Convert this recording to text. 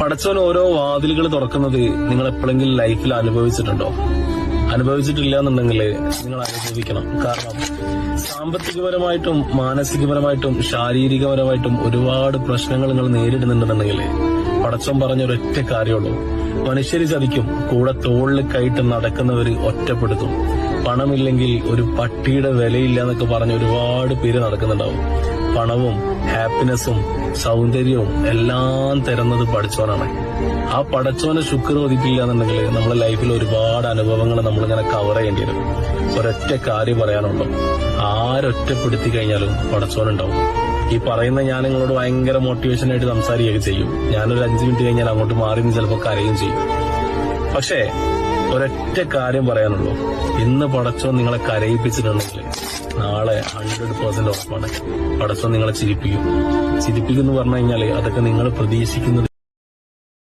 പടച്ചോൻ ഓരോ വാതിലുകൾ തുറക്കുന്നത് നിങ്ങൾ എപ്പോഴെങ്കിലും ലൈഫിൽ അനുഭവിച്ചിട്ടുണ്ടോ? അനുഭവിച്ചിട്ടില്ല എന്നുണ്ടെങ്കിൽ നിങ്ങൾ അനുഭവിക്കണം കാരണം സാമ്പത്തികപരമായിട്ടും മാനസികപരമായിട്ടും ശാരീരികപരമായിട്ടും ഒരുപാട് പ്രശ്നങ്ങൾ നിങ്ങൾ നേരിടുന്നുണ്ടെന്നുണ്ടെങ്കിൽ പടച്ചം പറഞ്ഞ ഒരൊറ്റ കാര്യമുള്ളൂ. മനുഷ്യർ ചതിക്കും കൂടെ തോളിൽ കൈയിട്ട് നടക്കുന്നവർ ഒറ്റപ്പെടുത്തും. പണമില്ലെങ്കിൽ ഒരു പട്ടിയുടെ വിലയില്ല എന്നൊക്കെ പറഞ്ഞ് ഒരുപാട് പേര് നടക്കുന്നുണ്ടാവും. പണവും ഹാപ്പിനെസ്സും സൗന്ദര്യവും എല്ലാം തരുന്നത് പഠിച്ചോനാണ് ആ പടച്ചോനെ ശുക്ർ ഒതുക്കില്ല എന്നുണ്ടെങ്കിൽ നമ്മുടെ ലൈഫിൽ ഒരുപാട് അനുഭവങ്ങൾ നമ്മളിങ്ങനെ കവർ ചെയ്യേണ്ടി വരും. ഒരൊറ്റ കാര്യം പറയാനുള്ളൂ. ആരൊറ്റപ്പെടുത്തി കഴിഞ്ഞാലും പടച്ചോനുണ്ടാവും. ഈ പറയുന്ന ഞാൻ നിങ്ങളോട് ഭയങ്കര മോട്ടിവേഷൻ ആയിട്ട് സംസാരിക്കുകയൊക്കെ ചെയ്യും. ഞാനൊരു അഞ്ചു മിനിറ്റ് കഴിഞ്ഞാൽ അങ്ങോട്ട് മാറി ചിലപ്പോൾ കരയും ചെയ്യും. പക്ഷേ ഒരൊറ്റ കാര്യം പറയാനുള്ളൂ. ഇന്ന് പടച്ചോൻ നിങ്ങളെ കരയിപ്പിച്ചിട്ടുണ്ടെങ്കിൽ നാളെ ഹൺഡ്രഡ് പെർസെന്റ് ഉറപ്പാണ്. പടച്ചോൻ നിങ്ങളെ ചിരിപ്പിക്കും. ചിരിപ്പിക്കുന്നു പറഞ്ഞു കഴിഞ്ഞാൽ അതൊക്കെ നിങ്ങൾ പ്രതീക്ഷിക്കുന്നത്